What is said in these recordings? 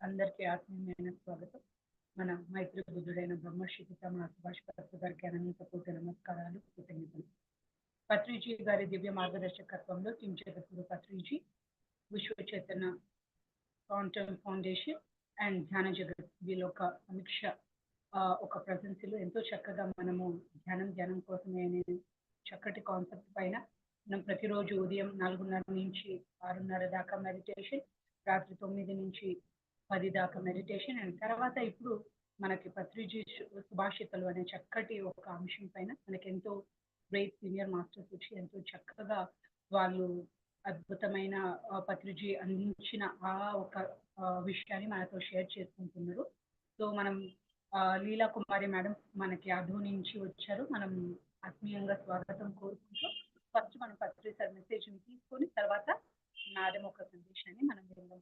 అందరికీ ఆత్మీయమైన స్వాగతం. మన మైత్రి బుద్ధుడైన బ్రహ్మశ్రీ పితామహ సుభాష్ పత్రి గారికి అనంత కోటి నమస్కారాలు కృతజ్ఞతలు. పత్రిజీ గారి దివ్య మార్గదర్శకత్వంలో కించేతపుడు పత్రిజీ విశ్వ చేతన క్వాంటమ్ ఫౌండేషన్ అండ్ ధ్యాన జగత్ వీళ్ళ ఒక సమీక్ష ఒక ప్రజెన్సీలో ఎంతో చక్కగా మనము ధ్యానం ధ్యానం కోసమే అనే చక్కటి కాన్సెప్ట్ పైన మనం ప్రతిరోజు ఉదయం నాలుగున్నర నుంచి ఆరున్నర దాకా మెడిటేషన్ రాత్రి తొమ్మిది నుంచి పది దాకా మెడిటేషన్ అండ్ తర్వాత ఇప్పుడు మనకి పత్రిజీ సుభాషితలు అనే చక్కటి ఒక అంశం పైన మనకి ఎంతో గ్రేట్ సీనియర్ మాస్టర్స్ వచ్చి ఎంతో చక్కగా వాళ్ళు అద్భుతమైన పత్రిజీ అందించిన ఆ ఒక విషయాన్ని మనతో షేర్ చేసుకుంటున్నారు. సో మనం ఆ, లీలా కుమారి మేడం మనకి అధో నుంచి వచ్చారు. మనం ఆత్మీయంగా స్వాగతం కోరుకుంటూ ఫస్ట్ మనం పత్రి సార్ మెసేజ్ తీసుకొని తర్వాత మేడం ఒక సందేశాన్ని మనం విందాం.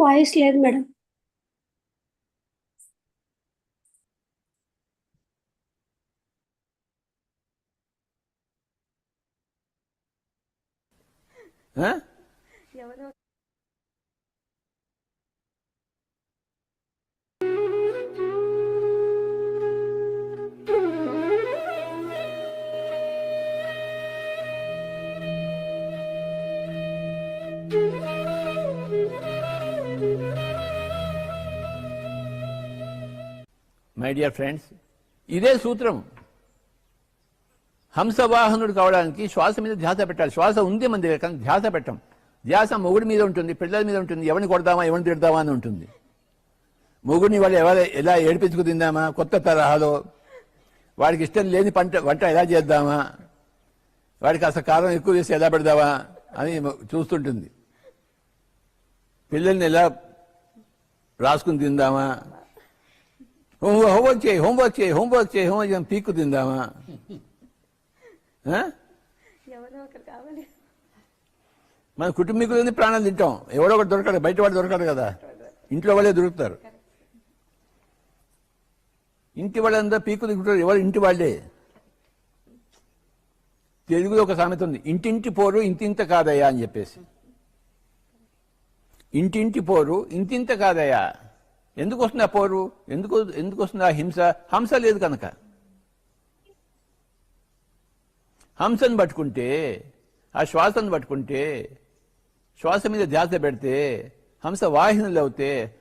వాయిస్ లేదు మేడం. మై డియర్ ఫ్రెండ్స్ ఇదే సూత్రం. హంసవాహనుడు కావడానికి శ్వాస మీద ధ్యాస పెట్టాలి. శ్వాస ఉంది మన దగ్గర కానీ ధ్యాస పెట్టం. ధ్యాస మొగుడి మీద ఉంటుంది పిల్లల మీద ఉంటుంది. ఎవరిని కొడదామా ఎవరిని తిడదామా అని ఉంటుంది. మొగుడిని వాళ్ళు ఎవరు ఎలా ఏడిపించుకు తిందామా కొత్త తరహాలో వాడికి ఇష్టం లేని పంట వంట ఎలా చేద్దామా వాడికి అసలు కారం ఎక్కువ చేసి ఎలా పెడదామా అని చూస్తుంటుంది. పిల్లల్ని ఎలా రాసుకుని తిందామా హోంవర్క్ చేయి హోంవర్క్ చేయి హోంవర్క్ చేయి హోంవర్క్ చేయి పీక్కు తిందామా మన కుటుంబీకులని ప్రాణాలు తింటాం. ఎవడో ఒకటి దొరకడు బయట వాడు దొరకడు కదా. ఇంట్లో వాళ్ళే దొరుకుతారు. ఇంటి వాళ్ళంతా పీకు దిగుతారు ఎవరు ఇంటి వాళ్ళే. తెలుగులో ఒక సామెత ఉంది ఇంటింటి పోరు ఇంతింత కాదయ్యా అని చెప్పేసి. ఇంటింటి పోరు ఇంతింత కాదయ్యా. ఎందుకు వస్తుంది ఆ పోరు? ఎందుకు ఎందుకు వస్తుంది ఆ హింస? హంస లేదు కనుక. హంసను పట్టుకుంటే ఆ శ్వాసను పట్టుకుంటే శ్వాస మీద ధ్యాస పెడితే హంస వాహినులు అవుతే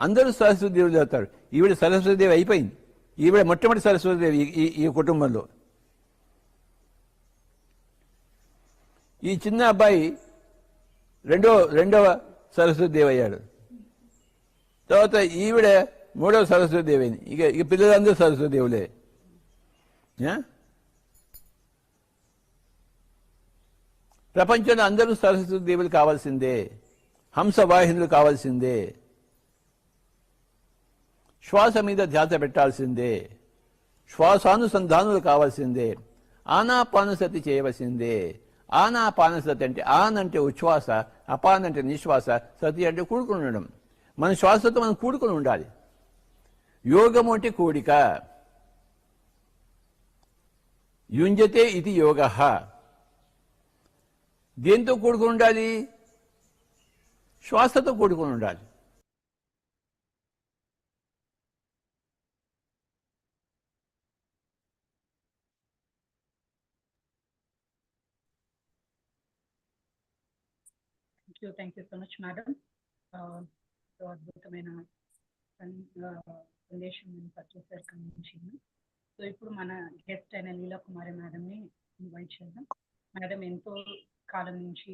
అందరూ సరస్వతిదేవులు అవుతారు. ఈవిడ సరస్వతి దేవి అయిపోయింది. ఈవిడ మొట్టమొదటి సరస్వతిదేవి ఈ- కుటుంబంలో. ఈ చిన్న అబ్బాయి రెండో రెండవ సరస్వతి దేవి అయ్యాడు. తర్వాత ఈవిడ మూడవ సరస్వతిదేవి అయింది ఇక ఇక పిల్లలందరూ సరస్వతి దేవులే ఆ? ప్రపంచంలో అందరూ సరస్వతి దేవులు కావాల్సిందే. హంస వాహినులు కావాల్సిందే. శ్వాస మీద ధ్యాస పెట్టాల్సిందే. శ్వాసానుసంధానులు కావాల్సిందే. ఆనాపానసతి చేయవలసిందే. ఆనాపానసతి అంటే ఆన్ అంటే ఉచ్ఛ్వాస అపాన్ అంటే నిశ్వాస సతి అంటే కూడుకుని ఉండడం. మన శ్వాసతో మనం కూడుకుని ఉండాలి. యోగము అంటే కూడిక. యుంజతే ఇది యోగ. దేంతో కూడుకుని ఉండాలి? శ్వాసతో కూడుకుని ఉండాలి. Thank you so much madam ఎంతో అద్భుతమైన సందేశం పర్చేసారు కనిపించింది సో ఇప్పుడు మన గెస్ట్ అయిన లీలా కుమారి మేడంని ఇన్వైట్ చేద్దాం. మేడం ఎంతో కాలం నుంచి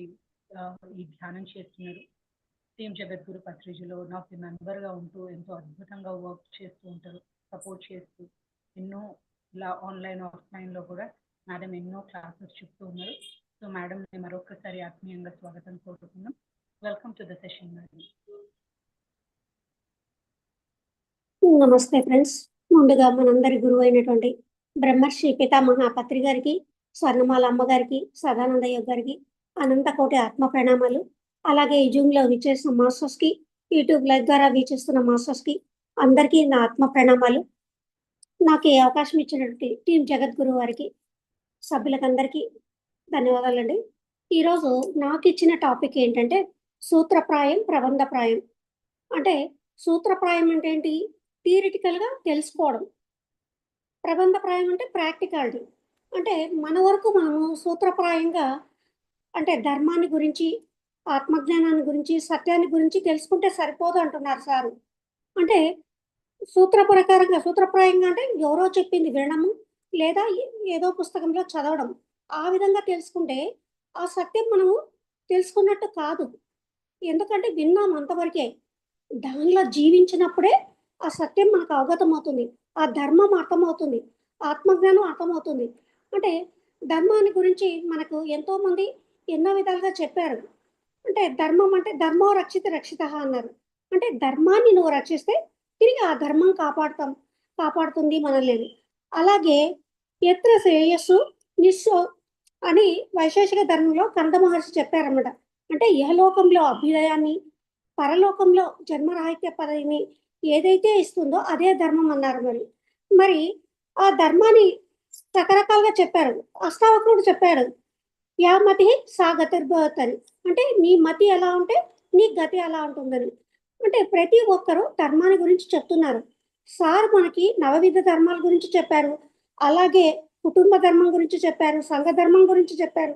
ఈ ధ్యానం చేస్తున్నారు. టీం జగద్గురు పత్రిజలో నాకు మెంబర్గా ఉంటూ ఎంతో అద్భుతంగా వర్క్ చేస్తూ ఉంటారు సపోర్ట్ చేస్తూ ఎన్నో ఇలా ఆన్లైన్ ఆఫ్లైన్లో కూడా మేడం ఎన్నో క్లాసెస్ చెప్తూ ఉన్నారు. సో మేడం మరొకసారి ఆత్మీయంగా స్వాగతం కోరుతున్నాం welcome to the session madam. నమస్తే ఫ్రెండ్స్. ముందుగా మనందరి గురువు అయినటువంటి బ్రహ్మర్షి పితామహాపత్రి గారికి స్వర్ణమాల అమ్మగారికి సదానందయ్య గారికి అనంతకోటి ఆత్మ ప్రణామాలు. అలాగే ఈ జూమ్లో వీచేసిన మాస్టర్స్కి యూట్యూబ్ లైవ్ ద్వారా వీచేస్తున్న మాస్టర్స్కి అందరికీ నా ఆత్మ ప్రణామాలు. నాకు ఈ అవకాశం ఇచ్చినటువంటి టీం జగద్గురు వారికి సభ్యులకందరికీ ధన్యవాదాలండి. ఈరోజు నాకు ఇచ్చిన టాపిక్ ఏంటంటే సూత్రప్రాయం ప్రబంధప్రాయం. అంటే సూత్రప్రాయం అంటే ఏంటి? థియరిటికల్గా తెలుసుకోవడం. ప్రబంధప్రాయం అంటే ప్రాక్టికాలిటీ అంటే మన వరకు మనము సూత్రప్రాయంగా అంటే ధర్మాన్ని గురించి ఆత్మజ్ఞానాన్ని గురించి సత్యాన్ని గురించి తెలుసుకుంటే సరిపోదు అంటున్నారు సారు. అంటే సూత్ర ప్రకారంగా సూత్రప్రాయంగా అంటే ఎవరో చెప్పింది వినడము లేదా ఏదో పుస్తకంలో చదవడం. ఆ విధంగా తెలుసుకుంటే ఆ సత్యం మనము తెలుసుకున్నట్టు కాదు. ఎందుకంటే విన్నాం అంతవరకే. దానిలో జీవించినప్పుడే ఆ సత్యం మనకు అవగతం అవుతుంది. ఆ ధర్మం అర్థమవుతుంది. ఆత్మజ్ఞానం అర్థమవుతుంది. అంటే ధర్మాన్ని గురించి మనకు ఎంతో మంది ఎన్నో విధాలుగా చెప్పారు. అంటే ధర్మం అంటే ధర్మో రక్షిత రక్షిత అన్నారు. అంటే ధర్మాన్ని నువ్వు రక్షిస్తే తిరిగి ఆ ధర్మం కాపాడుతాం కాపాడుతుంది మనల్ని. అలాగే ఎత్ర శ్రేయస్సు నిస్సు అని వైశేషిక ధర్మంలో కంద మహర్షి చెప్పారన్నమాట. అంటే యహలోకంలో అభ్యుదయాన్ని పరలోకంలో జన్మరాహిత్య పదవిని ఏదైతే ఇస్తుందో అదే ధర్మం అన్నారు మరి. మరి ఆ ధర్మాన్ని రకరకాలుగా చెప్పారు. అష్టావక్రుడు చెప్పాడు యా మతి సా గతిర్భవతని అంటే నీ మతి ఎలా ఉంటే నీ గతి ఎలా ఉంటుందని. అంటే ప్రతి ఒక్కరూ ధర్మాన్ని గురించి చెప్తున్నారు. సార్ మనకి నవవిధ ధర్మాల గురించి చెప్పారు. అలాగే కుటుంబ ధర్మం గురించి చెప్పారు సంఘ ధర్మం గురించి చెప్పారు.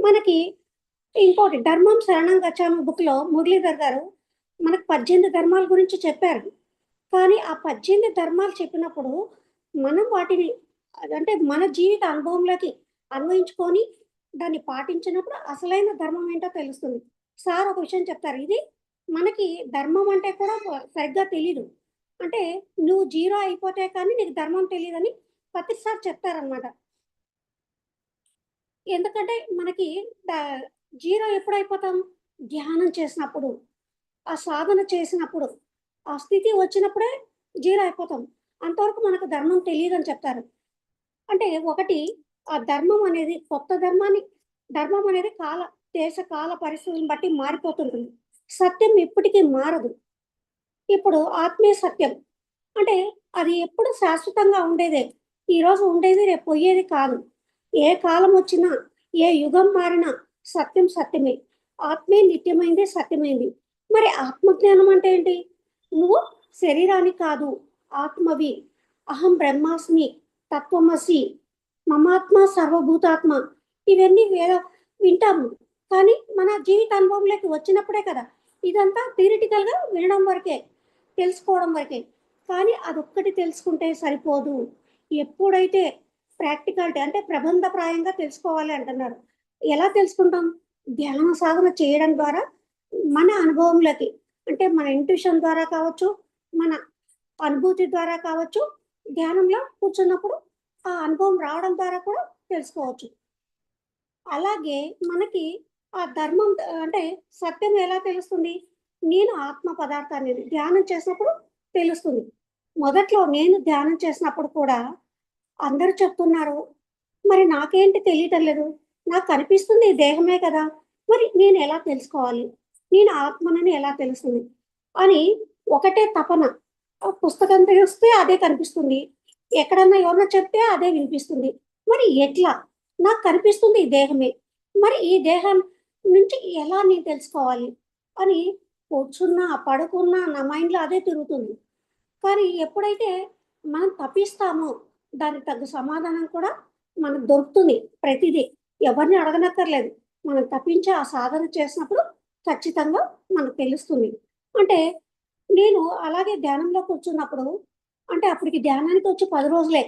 మనకి ఇంకోటి ధర్మం శరణం గచ్చాము బుక్లో మురళీధర్ గారు మనకు పద్దెనిమిది ధర్మాల గురించి చెప్పారు. కానీ ఆ పద్దెనిమిది ధర్మాలు చెప్పినప్పుడు మనం వాటిని అంటే మన జీవిత అనుభవంలోకి అన్వయించుకొని దాన్ని పాటించినప్పుడు అసలైన ధర్మం ఏంటో తెలుస్తుంది. సార్ ఒక విషయం చెప్తారు. ఇది మనకి ధర్మం అంటే కూడా సరిగ్గా తెలీదు. అంటే నువ్వు జీరో అయిపోతే కానీ నీకు ధర్మం తెలియదని ప్రతిసారి చెప్తారనమాట ఎందుకంటే మనకి జీరో ఎప్పుడు అయిపోతాం? ధ్యానం చేసినప్పుడు. ఆ సాధన చేసినప్పుడు ఆ స్థితి వచ్చినప్పుడే జీరో అయిపోతాం అంతవరకు మనకు ధర్మం తెలియదు అని చెప్తారు. అంటే ఒకటి ఆ ధర్మం అనేది కొత్త ధర్మాన్ని ధర్మం అనేది కాల దేశ కాల పరిస్థితులను బట్టి మారిపోతుంటుంది. సత్యం ఎప్పటికీ మారదు. ఇప్పుడు ఆత్మీయ సత్యం. అంటే అది ఎప్పుడు శాశ్వతంగా ఉండేదే. ఈరోజు ఉండేది రేపు పోయేది కాదు. ఏ కాలం వచ్చినా ఏ యుగం మారినా సత్యం సత్యమే. ఆత్మే నిత్యమైంది సత్యమైంది. మరి ఆత్మజ్ఞానం అంటే ఏంటి? నువ్వు శరీరానికి కాదు ఆత్మవి. అహం బ్రహ్మాస్మి తత్వమసి మమాత్మ సర్వభూతాత్మ. ఇవన్నీ వేద వింటాము. కానీ మన జీవిత అనుభవంలోకి వచ్చినప్పుడే కదా ఇదంతా థియరిటికల్గా వినడం వరకే తెలుసుకోవడం వరకే. కానీ అదొక్కటి తెలుసుకుంటే సరిపోదు. ఎప్పుడైతే ప్రాక్టికాలిటీ అంటే ప్రబంధప్రాయంగా తెలుసుకోవాలి అంటున్నారు ఎలా తెలుసుకుంటాం? ధ్యాన సాధన చేయడం ద్వారా మన అనుభవంలోకి అంటే మన ఇంట్యూషన్ ద్వారా కావచ్చు మన అనుభూతి ద్వారా కావచ్చు ధ్యానంలో కూర్చున్నప్పుడు ఆ అనుభవం రావడం ద్వారా కూడా తెలుసుకోవచ్చు. అలాగే మనకి ఆ ధర్మం అంటే సత్యం ఎలా తెలుస్తుంది? నేను ఆత్మ పదార్థాన్ని ధ్యానం చేసినప్పుడు తెలుస్తుంది. మొదట్లో నేను ధ్యానం చేసినప్పుడు కూడా అందరూ చెప్తున్నారు మరి నాకేంటి తెలియటం లేదు? నాకు కనిపిస్తుంది ఈ దేహమే కదా మరి నేను ఎలా తెలుసుకోవాలి? నేను ఆత్మనని ఎలా తెలుస్తుంది? అని ఒకటే తపన. పుస్తకం తెరిస్తే అదే కనిపిస్తుంది. ఎక్కడన్నా ఎవరన్నా చెప్తే అదే వినిపిస్తుంది. మరి ఎట్లా? నాకు కనిపిస్తుంది ఈ దేహమే. మరి ఈ దేహం నుంచి ఎలా నేను తెలుసుకోవాలి? అని కూర్చున్నా పడుకున్నా నా మైండ్లో అదే తిరుగుతుంది. కానీ ఎప్పుడైతే మనం తప్పిస్తామో దానికి తగ్గ సమాధానం కూడా మనకు దొరుకుతుంది ప్రతిదీ. ఎవరిని అడగనక్కర్లేదు. మనం తప్పించి ఆ సాధన చేసినప్పుడు ఖచ్చితంగా మనకు తెలుస్తుంది. అంటే నేను అలాగే ధ్యానంలో కూర్చున్నప్పుడు అంటే అప్పటికి ధ్యానానికి వచ్చి పది రోజులే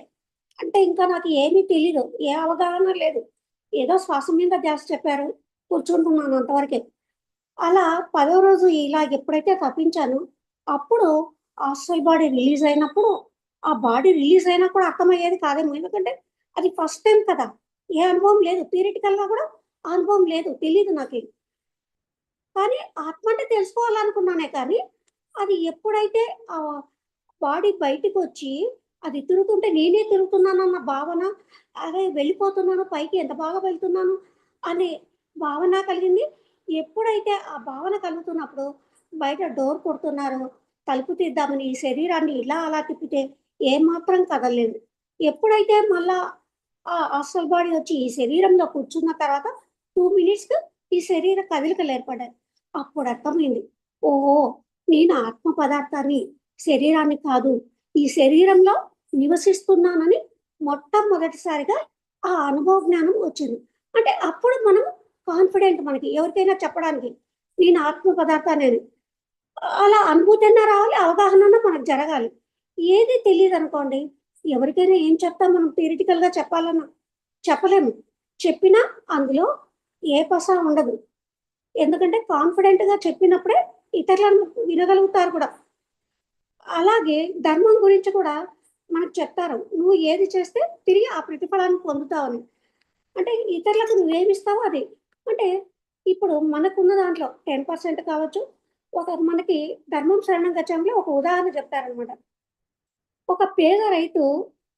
అంటే ఇంకా నాకు ఏమీ తెలీదు ఏ అవగాహన లేదు. ఏదో శ్వాస మీద ధ్యాస చెప్పారు కూర్చుంటున్నాను అంతవరకే. అలా పదో రోజు ఇలా ఎప్పుడైతే తప్పించానో అప్పుడు ఆస్ట్రల్ బాడీ రిలీజ్ అయినప్పుడు ఆ బాడీ రిలీజ్ అయినా కూడా అర్థమయ్యేది కాదేమో ఎందుకంటే అది ఫస్ట్ టైం కదా. ఏ అనుభవం లేదు థియరిటికల్గా కూడా అనుభవం లేదు తెలియదు నాకు. కానీ ఆత్మ అంటే తెలుసుకోవాలనుకున్నానే కానీ అది ఎప్పుడైతే ఆ బాడీ బయటికి వచ్చి అది తిరుగుతుంటే నేనే తిరుగుతున్నానన్న భావన అదే వెళ్ళిపోతున్నాను పైకి ఎంత బాగా వెళ్తున్నాను అనే భావన కలిగింది. ఎప్పుడైతే ఆ భావన కలుగుతున్నప్పుడు బయట డోర్ కొడుతున్నారు తలుపు తీద్దామని ఈ శరీరాన్ని ఇలా అలా తిప్పితే ఏమాత్రం కదలలేదు. ఎప్పుడైతే మళ్ళా ఆ హాస్టల్ బాడీ వచ్చి ఈ శరీరంలో కూర్చున్న తర్వాత టూ మినిట్స్ ఈ శరీర కదలికలు ఏర్పడాయి అప్పుడు అర్థమైంది ఓ నేను ఆత్మ పదార్థాన్ని శరీరాన్ని కాదు ఈ శరీరంలో నివసిస్తున్నానని మొట్టమొదటిసారిగా ఆ అనుభవ జ్ఞానం వచ్చింది. అంటే అప్పుడు మనం కాన్ఫిడెంట్ మనకి ఎవరికైనా చెప్పడానికి నేను ఆత్మ పదార్థాన్ని అలా అనుభూతి అయినా రావాలి అవగాహన మనకు జరగాలి. ఏది తెలియదు అనుకోండి ఎవరికైనా ఏం చెప్తాం మనం థియరిటికల్గా చెప్పాలన్నా చెప్పలేము. చెప్పినా అందులో ఏ పస ఉండదు. ఎందుకంటే కాన్ఫిడెంట్గా చెప్పినప్పుడే ఇతరులను వినగలుగుతారు కూడా. అలాగే ధర్మం గురించి కూడా మనకు చెప్తారు. నువ్వు ఏది చేస్తే తిరిగి ఆ ప్రతిఫలాన్ని పొందుతావని. అంటే ఇతరులకు నువ్వేమిస్తావో అది. అంటే ఇప్పుడు మనకున్న దాంట్లో టెన్ పర్సెంట్ కావచ్చు. ఒక మనకి ధర్మం శరణం గచ్చంలో ఒక ఉదాహరణ చెప్తారనమాట ఒక పేద రైతు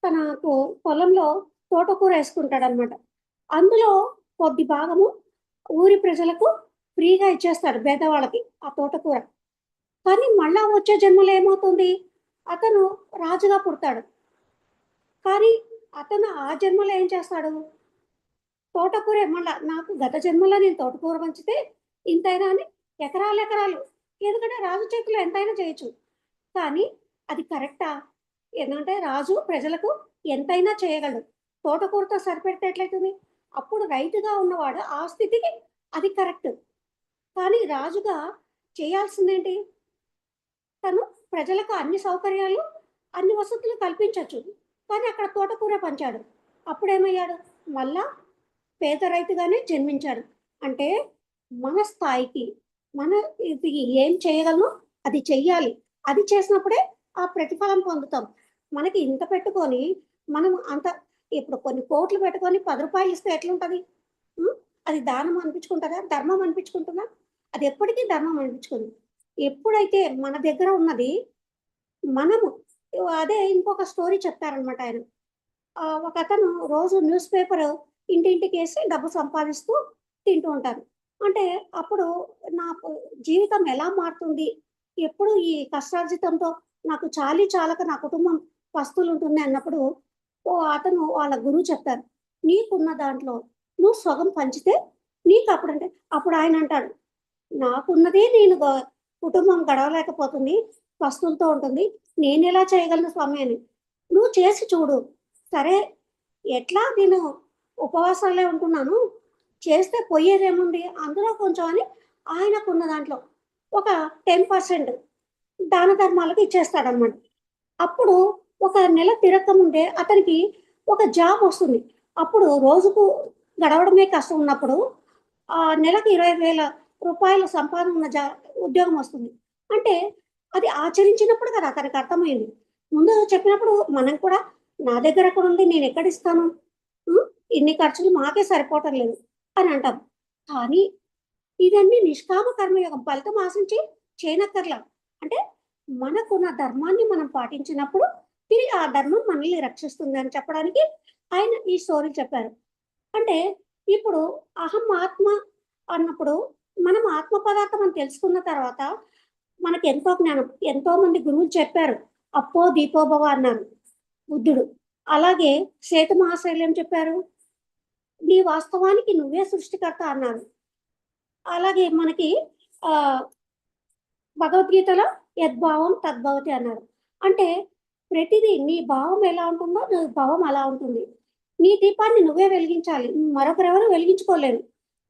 తనకు పొలంలో తోటకూర వేసుకుంటాడనమాట అందులో కొద్ది భాగము ఊరి ప్రజలకు ఫ్రీగా ఇచ్చేస్తాడు పేదవాళ్ళకి ఆ తోటకూర. కానీ మళ్ళా వచ్చే జన్మలో ఏమవుతుంది? అతను రాజుగా పుడతాడు. కానీ అతను ఆ జన్మలో ఏం చేస్తాడు? తోటకూర మళ్ళా నాకు గత జన్మలో నేను తోటకూర పంచితే ఇంతైనా అని ఎకరాలు ఎకరాలు. ఎందుకంటే రాజు చేతిలో ఎంతైనా చేయొచ్చు. కానీ అది కరెక్టా? ఎందుకంటే రాజు ప్రజలకు ఎంతైనా చేయగలడు. తోటకూరతో సరిపెడితే ఎట్లయితుంది? అప్పుడు రైతుగా ఉన్నవాడు ఆ స్థితికి అది కరెక్ట్. కానీ రాజుగా చేయాల్సిందేంటి? తను ప్రజలకు అన్ని సౌకర్యాలు అన్ని వసతులు కల్పించవచ్చు కానీ అక్కడ తోటకూర పంచాడు. అప్పుడేమయ్యాడు? మళ్ళా పేద రైతుగానే జన్మించాడు. అంటే మన స్థాయికి మన ఇది ఏం చేయగలమో అది చెయ్యాలి. అది చేసినప్పుడే ఆ ప్రతిఫలం పొందుతాం. మనకి ఇంత పెట్టుకొని మనం అంత ఇప్పుడు కొన్ని కోట్లు పెట్టుకొని పది రూపాయలు ఇస్తే ఎట్లుంటుంది? అది దానం అనిపించుకుంటుందా? ధర్మం అనిపించుకుంటుందా? అది ఎప్పటికీ ధర్మం అనిపించుకుంది. ఎప్పుడైతే మన దగ్గర ఉన్నది మనము అదే ఇంకొక స్టోరీ చెప్తారనమాట ఆయన. ఒక అతను రోజు న్యూస్ పేపర్ ఇంటింటికి వేసి డబ్బు సంపాదిస్తూ తింటూ ఉంటారు. అంటే అప్పుడు నా జీవితం ఎలా మారుతుంది? ఎప్పుడు ఈ కష్టార్జితంతో నాకు చాలీ చాలక నా కుటుంబం పస్తులు ఉంటుంది అన్నప్పుడు ఓ అతను వాళ్ళ గురువు చెప్తారు నీకున్న దాంట్లో నువ్వు సగం పంచితే నీకు అప్పుడంటే అప్పుడు ఆయన అంటాడు నాకున్నది నేను గ- కుటుంబం గడవలేకపోతుంది పస్తులతో ఉంటుంది. నేను ఎలా చేయగలను స్వామి అని? నువ్వు చేసి చూడు. సరే ఎట్లా? నేను ఉపవాసాలే ఉంటున్నాను. చేస్తే పోయేదేముంది? అందులో కొంచెం అని ఆయనకున్న దాంట్లో ఒక టెన్ పర్సెంట్ దాన ధర్మాలకు ఇచ్చేస్తాడనమాట అప్పుడు ఒక నెల తిరక్క ఉంటే అతనికి ఒక జాబ్ వస్తుంది. అప్పుడు రోజుకు గడవడమే కష్టం ఉన్నప్పుడు ఆ నెలకు ఇరవై వేల రూపాయల సంపాదన ఉన్న జా ఉద్యోగం వస్తుంది. అంటే అది ఆచరించినప్పుడు కదా అతనికి అర్థమైంది. ముందు చెప్పినప్పుడు మనం కూడా నా దగ్గర ఎక్కడ ఉంది నేను ఎక్కడ ఇస్తాను? ఇన్ని ఖర్చులు మాకే సరిపోవటం లేదు అని అంటాం. కానీ ఇదన్నీ నిష్కామ కర్మయోగం ఫలితం ఆశించి చేయనక్కర్లా అంటే మనకున్న ధర్మాన్ని మనం పాటించినప్పుడు తిరిగి ఆ ధర్మం మనల్ని రక్షిస్తుంది అని చెప్పడానికి ఆయన ఈ స్టోరీ చెప్పారు. అంటే ఇప్పుడు అహం ఆత్మ అన్నప్పుడు మనం ఆత్మ పదార్థం అని తెలుసుకున్న తర్వాత మనకి ఎంతో జ్ఞానం ఎంతో మంది గురువులు చెప్పారు అప్పో దీపోభవ అన్నారు బుద్ధుడు. అలాగే శ్వేత మహాశైలు చెప్పారు? నీ వాస్తవానికి నువ్వే సృష్టికర్త అన్నారు అలాగే మనకి ఆ భగవద్గీతలో యద్భావం తద్భవతి అన్నారు. అంటే ప్రతిదీ నీ భావం ఎలా ఉంటుందో నీ భావం అలా ఉంటుంది. నీ దీపాన్ని నువ్వే వెలిగించాలి. మరొకరెవరు వెలిగించుకోలేరు.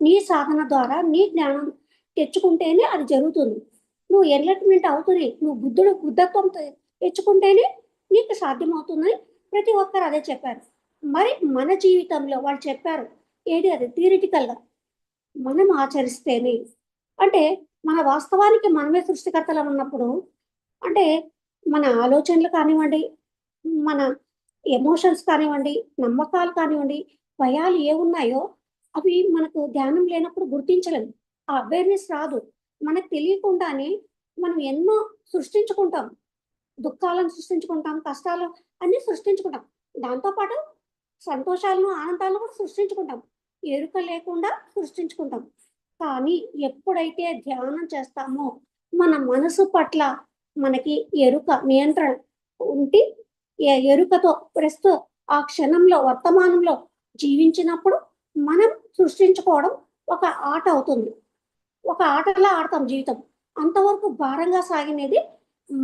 నీ సాధన ద్వారా నీ జ్ఞానం తెచ్చుకుంటేనే అది జరుగుతుంది. నువ్వు ఎన్లైట్మెంట్ అవుతుంది నువ్వు బుద్ధుడు బుద్ధత్వం తెచ్చుకుంటేనే నీకు సాధ్యమవుతుందని ప్రతి ఒక్కరు అదే చెప్పారు. మరి మన జీవితంలో వాళ్ళు చెప్పారు ఏది అది? థియరిటికల్గా మనం ఆచరిస్తేనే. అంటే మన వాస్తవానికి మనమే సృష్టికర్తలం ఉన్నప్పుడు అంటే మన ఆలోచనలు కానివ్వండి మన ఎమోషన్స్ కానివ్వండి నమ్మకాలు కానివ్వండి భయాలు ఏ ఉన్నాయో అవి మనకు ధ్యానం లేనప్పుడు గుర్తించలేము. ఆ అవేర్నెస్ రాదు. మనకు తెలియకుండానే మనం ఎన్నో సృష్టించుకుంటాం. దుఃఖాలను సృష్టించుకుంటాం కష్టాలు అన్ని సృష్టించుకుంటాం. దాంతోపాటు సంతోషాలను ఆనందాలను కూడా సృష్టించుకుంటాం. ఎరుక లేకుండా సృష్టించుకుంటాం. కానీ ఎప్పుడైతే ధ్యానం చేస్తామో మన మనసు పట్ల మనకి ఎరుక నియంత్రణ ఉండి ఎరుకతో ప్రస్తుత ఆ క్షణంలో వర్తమానంలో జీవించినప్పుడు మనం సృష్టించుకోవడం ఒక ఆట అవుతుంది. ఒక ఆటలా ఆడతాం జీవితం. అంతవరకు భారంగా సాగినది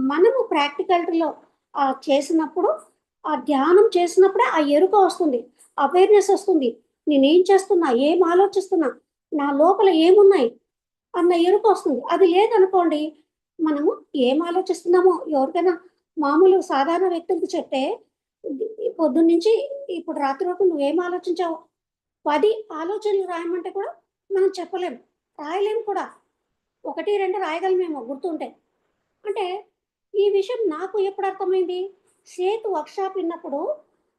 మనము ప్రాక్టికల్టీలో ఆ చేసినప్పుడు ఆ ధ్యానం చేసినప్పుడే ఆ ఎరుక వస్తుంది అవేర్నెస్ వస్తుంది. నేనేం చేస్తున్నా ఏం ఆలోచిస్తున్నా నా లోపల ఏమున్నాయి అన్న ఎరుక వస్తుంది. అది లేదనుకోండి మనము ఏం ఆలోచిస్తున్నామో ఎవరికైనా మామూలు సాధారణ వ్యక్తులకు చెప్తే పొద్దున్నుంచి ఇప్పుడు రాత్రి వరకు నువ్వేం ఆలోచించావు? పది ఆలోచనలు రాయమంటే కూడా మనం చెప్పలేము రాయలేము కూడా. ఒకటి రెండు రాయగలమేమో గుర్తుంటే. అంటే ఈ విషయం నాకు ఎప్పుడు అర్థమైంది? సేతు వర్క్షాప్ విన్నప్పుడు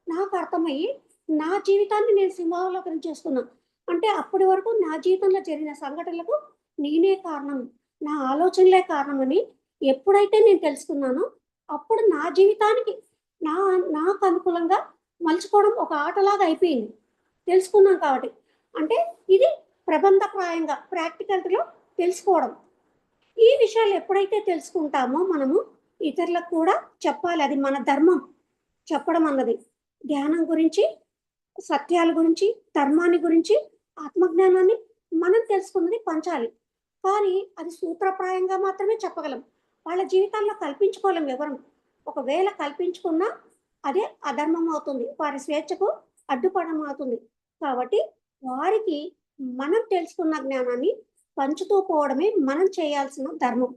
నాకు అర్థమయ్యి నా జీవితాన్ని నేను సింహావలోకనం చేస్తున్నా అంటే అప్పటి వరకు నా జీవితంలో జరిగిన సంఘటనలకు నేనే కారణం. నా ఆలోచనలే కారణమని ఎప్పుడైతే నేను తెలుసుకున్నానో అప్పుడు నా జీవితానికి నా నాకు అనుకూలంగా మలుచుకోవడం ఒక ఆటలాగా అయిపోయింది. తెలుసుకున్నాం కాబట్టి. అంటే ఇది ప్రబంధప్రాయంగా ప్రాక్టికల్గా తెలుసుకోవడం. ఈ విషయాలు ఎప్పుడైతే తెలుసుకుంటామో మనము ఇతరులకు కూడా చెప్పాలి. అది మన ధర్మం. చెప్పడం అన్నది. ధ్యానం గురించి సత్యాల గురించి ధర్మాన్ని గురించి ఆత్మజ్ఞానాన్ని మనం తెలుసుకున్నది పంచాలి. కానీ అది సూత్రప్రాయంగా మాత్రమే చెప్పగలం. వాళ్ళ జీవితాల్లో కల్పించుకోలేం ఎవరం. ఒకవేళ కల్పించుకున్నా అదే అధర్మం అవుతుంది. వారి స్వేచ్ఛకు అడ్డుపడం అవుతుంది కాబట్టి వారికి మనం తెలుసుకున్న జ్ఞానాన్ని పంచుతూ పోవడమే మనం చేయాల్సిన ధర్మం.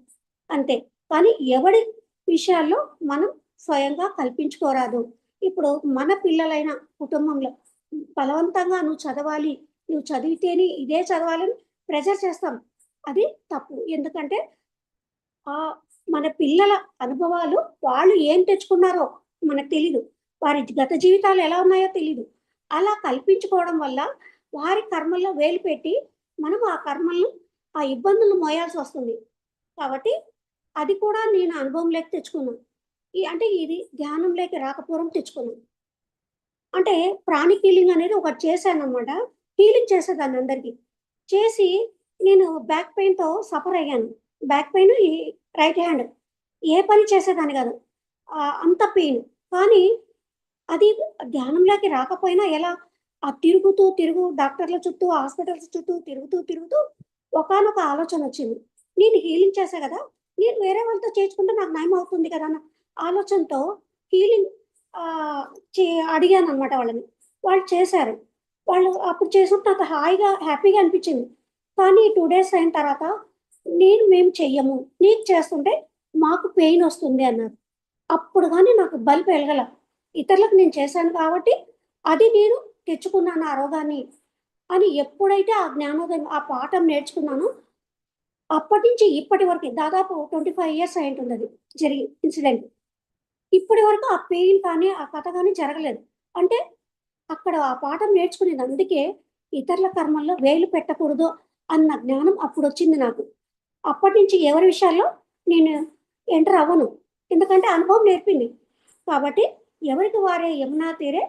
అంతే. కానీ ఎవడి విషయాల్లో మనం స్వయంగా కల్పించుకోరాదు. ఇప్పుడు మన పిల్లలైన కుటుంబంలో బలవంతంగా నువ్వు చదవాలి నువ్వు చదివితేనే ఇదే చదవాలని ప్రెజర్ చేస్తాం. అది తప్పు. ఎందుకంటే ఆ మన పిల్లల అనుభవాలు వాళ్ళు ఏం తెచ్చుకున్నారో మనకు తెలీదు. వారి గత జీవితాలు ఎలా ఉన్నాయో తెలీదు. అలా కల్పించుకోవడం వల్ల వారి కర్మల్లో వేలు పెట్టి మనం ఆ కర్మలను ఆ ఇబ్బందులు మోయాల్సి వస్తుంది. కాబట్టి అది కూడా నేను అనుభవంలోకి తెచ్చుకున్నాను ఈ అంటే ఇది ధ్యానంలోకి రాకపోవడం తెచ్చుకున్నాను అంటే ప్రాణిక్ హీలింగ్ అనేది ఒకటి చేశాను అనమాట హీలింగ్ చేసేదాన్ని అందరికీ. చేసి నేను బ్యాక్ పెయిన్తో సఫర్ అయ్యాను. బ్యాక్ పెయిన్ ఈ రైట్ హ్యాండ్. ఏ పని చేసేదాన్ని కాదు. అంత పెయిన్. కానీ అది ధ్యానంలోకి రాకపోయినా ఎలా? ఆ తిరుగుతూ తిరుగు డాక్టర్ల చుట్టూ హాస్పిటల్స్ చుట్టూ తిరుగుతూ తిరుగుతూ ఒకనొక ఆలోచన వచ్చింది. నేను హీలింగ్ చేశా కదా నేను వేరే వాళ్ళతో చేర్చుకుంటే నాకు నయం అవుతుంది కదా అన్న ఆలోచనతో హీలింగ్ చే అడిగాను అనమాట వాళ్ళని. వాళ్ళు చేశారు. వాళ్ళు అప్పుడు చేసినప్పుడు నాకు హాయిగా హ్యాపీగా అనిపించింది. కానీ టూ డేస్ అయిన తర్వాత నేను మేము చెయ్యము నీకు చేస్తుంటే మాకు పెయిన్ వస్తుంది అన్నారు. అప్పుడు కానీ నాకు బల్బ్ వెలగల. ఇతరులకు నేను చేశాను కాబట్టి అది నేను తెచ్చుకున్నాను ఆ రోగాన్ని అని ఎప్పుడైతే ఆ జ్ఞానోదయం ఆ పాఠం నేర్చుకున్నానో అప్పటి నుంచి ఇప్పటి వరకు దాదాపు ట్వంటీ ఫైవ్ ఇయర్స్ అయి ఉంటుంది అది జరిగి ఇన్సిడెంట్ ఇప్పటి వరకు ఆ పెయిన్ కానీ ఆ కథ కానీ జరగలేదు. అంటే అక్కడ ఆ పాఠం నేర్చుకునేది అందుకే ఇతరుల కర్మల్లో వేలు పెట్టకూడదు అన్న జ్ఞానం అప్పుడు వచ్చింది నాకు. అప్పటి నుంచి ఎవరి విషయాల్లో నేను ఎంటర్ అవ్వను. ఎందుకంటే అనుభవం నేర్పింది. కాబట్టి ఎవరికి వారే యమునా తీరే?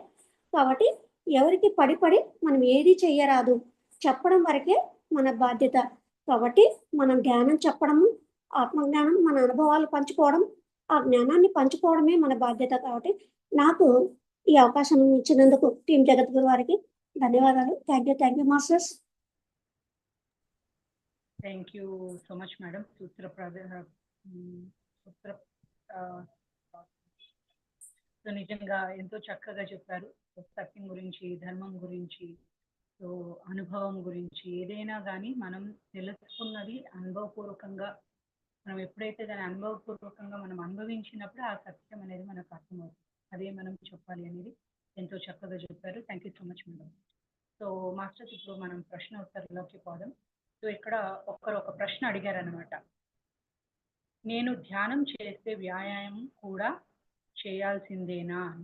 కాబట్టి ఎవరికి పడి పడి మనం ఏది చెయ్యరాదు? చెప్పడం వరకే మన బాధ్యత. కాబట్టి మనం జ్ఞానం చెప్పడము ఆత్మజ్ఞానం మన అనుభవాలు పంచుకోవడం ఆ జ్ఞానాన్ని పంచుకోవడమే మన బాధ్యత. కాబట్టి నాకు ఈ అవకాశం ఇచ్చినందుకు టీం జగద్గురు వారికి ధన్యవాదాలు. Thank you thank you masters. Thank you so much madam. సూత్ర సూత్ర సో నిజంగా ఎంతో చక్కగా చెప్పారు. సత్యం గురించి ధర్మం గురించి సో అనుభవం గురించి ఏదైనా కానీ మనం తెలుసుకున్నది అనుభవపూర్వకంగా మనం ఎప్పుడైతే దాన్ని అనుభవపూర్వకంగా మనం అనుభవించినప్పుడు ఆ సత్యం అనేది మనకు అర్థమవుతుంది. అదే మనం చెప్పాలి అనేది ఎంతో చక్కగా చెప్పారు. Thank you so much madam so masters ఇప్పుడు మనం ప్రశ్న ఉత్తర్లోకి పోదాం. సో ఇక్కడ ఒక్కరు ఒక ప్రశ్న అడిగారు అనమాట నేను ధ్యానం చేస్తే వ్యాయామం కూడా చేయాల్సిందేనా? అని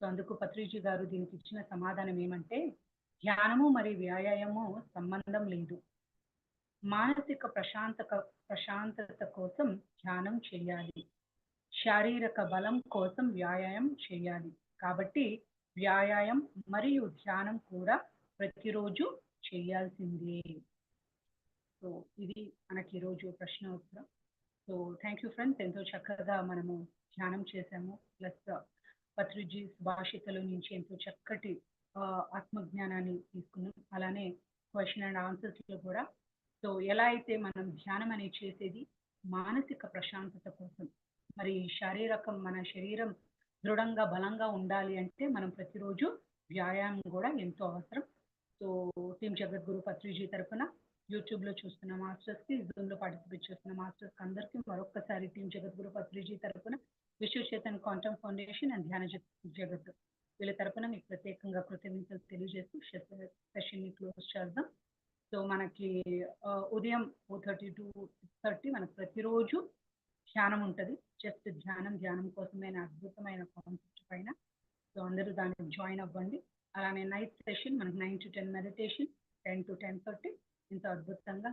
సో అందుకు పత్రిజీ గారు దీనికి ఇచ్చిన సమాధానం ఏమంటే ధ్యానము మరియు వ్యాయామము సంబంధం లేదు. మానసిక ప్రశాంతక ప్రశాంతత కోసం ధ్యానం చేయాలి. శారీరక బలం కోసం వ్యాయామం చేయాలి. కాబట్టి వ్యాయామం మరియు ధ్యానం కూడా ప్రతిరోజు చేయాల్సిందే. సో ఇది మనకి ఈరోజు ప్రశ్న ఉత్తరం సో థ్యాంక్ యూ ఫ్రెండ్స్. ఎంతో చక్కగా మనము ధ్యానం చేశాము. ప్లస్ పత్రిజీ సుభాషితల నుంచి ఎంతో చక్కటి ఆత్మజ్ఞానాన్ని తీసుకున్నాం. అలానే క్వశ్చన్ అండ్ ఆన్సర్స్లో కూడా. సో ఎలా అయితే మనం ధ్యానం అనేది చేసేది మానసిక ప్రశాంతత కోసం. మరి శారీరకం మన శరీరం దృఢంగా బలంగా ఉండాలి అంటే మనం ప్రతిరోజు వ్యాయామం కూడా ఎంతో అవసరం. సో టీం జగద్గురు పత్రిజీ తరఫున యూట్యూబ్లో చూస్తున్న మాస్టర్స్కి జూమ్లో పార్టిసిపేట్ చేస్తున్న మాస్టర్స్ అందరికీ మరొకసారి టీమ్ జగద్గురు పత్రిజీ తరఫున విశ్వచేతన్ క్వాంటమ్ ఫౌండేషన్ అండ్ ధ్యాన జగత్ వీళ్ళ తరపున మీకు ప్రత్యేకంగా కృతజ్ఞతలు తెలియజేస్తూ సెషన్ని క్లోజ్ చేద్దాం. సో మనకి ఉదయం four thirty to six thirty మనకు ప్రతిరోజు ధ్యానం ఉంటుంది. జస్ట్ ధ్యానం ధ్యానం కోసమైన అద్భుతమైన కాన్సెప్ట్ పైన. సో అందరూ దానికి జాయిన్ అవ్వండి. అలానే నైట్ సెషన్ మనకు nine to ten meditation ten to ten thirty ఎంతో అద్భుతంగా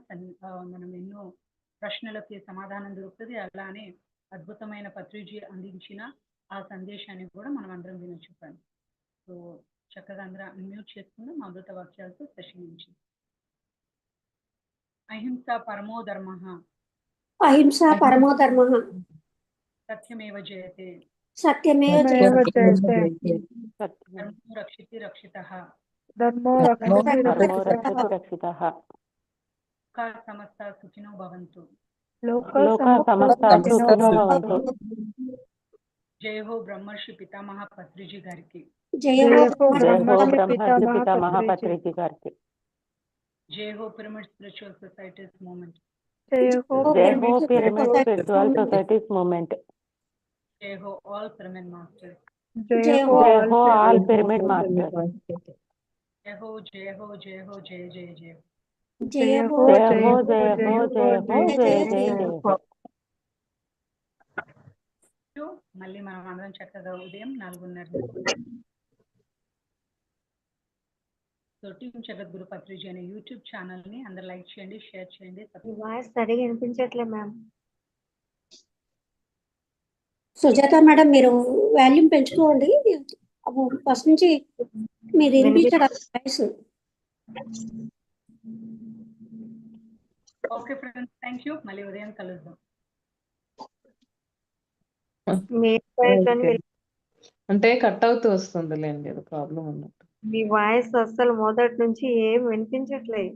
మనం ఎన్నో ప్రశ్నలకి సమాధానం దొరుకుతుంది. అలానే అద్భుతమైన పత్రిజీ అందించిన ఆ సందేశాన్ని కూడా మనం అందరం వినొచ్చు ఫ్రెండ్స్. సో చక్కగా అందరం అన్మ్యూట్ చేసుకుందాం. అమృత వాక్యాలతో సెషన్ నుంచి అహింస పరమో ధర్మ. అహింస పరమో ధర్మ. సత్యమేవ జయతే. సత్యమే సత్యమేవ జయతే. ధర్మో రక్షితి రక్షిత. ధర్మో రక్షతి. రక్షితః. రక్షతి రక్షితः సమస్త సుఖినో భవంతు లోక లోక సమస్త సమస్త సుఖినో సుఖినో భవంతు. భవంతు జయ హో బ్రహ్మర్షి పితామహ పత్రిజీ గారికి జయ జయ హో హో జయ హో బ్రహ్మర్షి బ్రహ్మర్షి పితామహ పితామహ పత్రిజీ. పత్రిజీ గారికి జయ హో పిరమిడ్ స్పిరిచువల్ సొసైటీస్ మూమెంట్ జయ హో జయ హో pyramid pyramid society spiritual societies movement జయ హో ఆల్ పిరమిడ్ మాస్టర్స్ జయ హో జయ హో జయ హో జయ జయ హో మళ్ళీ మనం అందరం చక్కగా ఉదయం నాలుగున్నర సో టీమ్ జగద్గురు పత్రిజీ అనే యూట్యూబ్ ఛానల్ని అందరు లైక్ చేయండి షేర్ చేయండి వాయిస్ సరిగా వినిపించట్లే మ్యామ్. సుజాత మేడం మీరు వాల్యూమ్ పెంచుకోండి. ఫస్ట్ నుంచి మీరు వినిపించడం voice. Okay friends thank you మళ్ళీ ఉదయం కలుద్దాం. అంటే కట్ అవుతూ వస్తుంది లేండి ప్రాబ్లం ఉన్నట్టు. మీ వాయిస్ అస్సలు మొదటి నుంచి ఏం వినిపించట్లేదు.